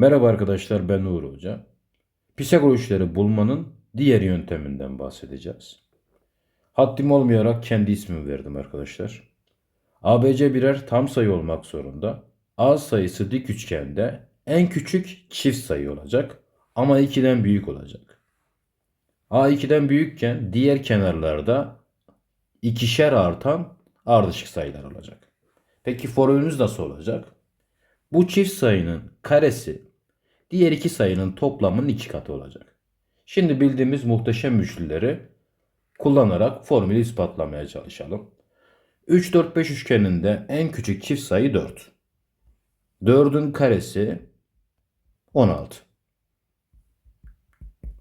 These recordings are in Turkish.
Merhaba arkadaşlar ben Uğur Hoca. Pisagor üçleri bulmanın diğer yönteminden bahsedeceğiz. Haddim olmayarak kendi ismimi verdim arkadaşlar. ABC birer tam sayı olmak zorunda. A sayısı dik üçgende en küçük çift sayı olacak ama 2'den büyük olacak. A 2'den büyükken diğer kenarlarda ikişer artan ardışık sayılar olacak. Peki formülümüz nasıl olacak? Bu çift sayının karesi diğer iki sayının toplamının iki katı olacak. Şimdi bildiğimiz muhteşem üçlüleri kullanarak formülü ispatlamaya çalışalım. 3, 4, 5 üçgeninde en küçük çift sayı 4. 4'ün karesi 16.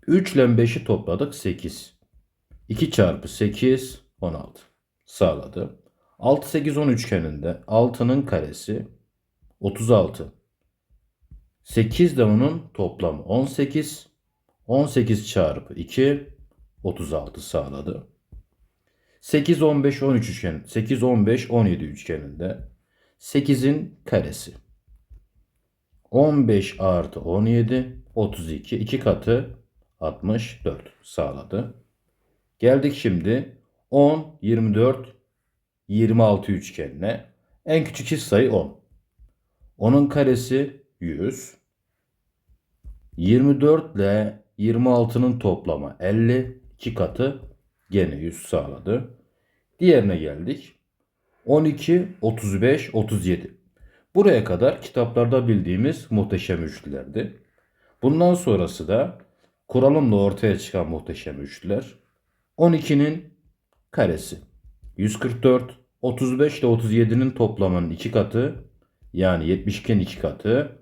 3 ile 5'i topladık 8. 2 çarpı 8 16. Sağladı. 6, 8, 10 üçgeninde 6'nın karesi 36. 8 de onun toplamı 18. 18 çarpı 2 36 sağladı. 8 15 13 üçgen 8 15 17 üçgeninde 8'in karesi 15 artı 17 32 2 katı 64 sağladı. Geldik şimdi 10 24 26 üçgenine. En küçük çift sayı 10. Onun karesi 100. 24 ile 26'nın toplamı 50. 2 katı gene 100 sağladı. Diğerine geldik. 12, 35, 37. Buraya kadar kitaplarda bildiğimiz muhteşem üçlülerdi. Bundan sonrası da kuralımla ortaya çıkan muhteşem üçlüler. 12'nin karesi 144, 35 ile 37'nin toplamının 2 katı yani 72'nin 2 katı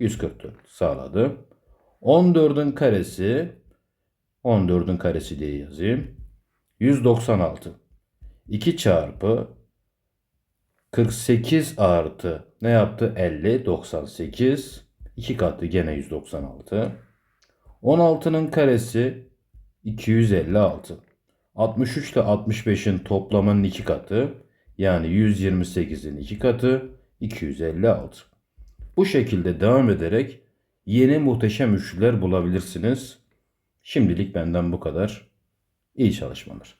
144 sağladı. 14'ün karesi 14'ün karesi diye yazayım. 196. 2 çarpı 48 artı ne yaptı? 50, 98. 2 katı gene 196. 16'nın karesi 256. 63 ile 65'in toplamının 2 katı yani 128'in 2 katı 256. Bu şekilde devam ederek yeni muhteşem üçlüler bulabilirsiniz. Şimdilik benden bu kadar. İyi çalışmalar.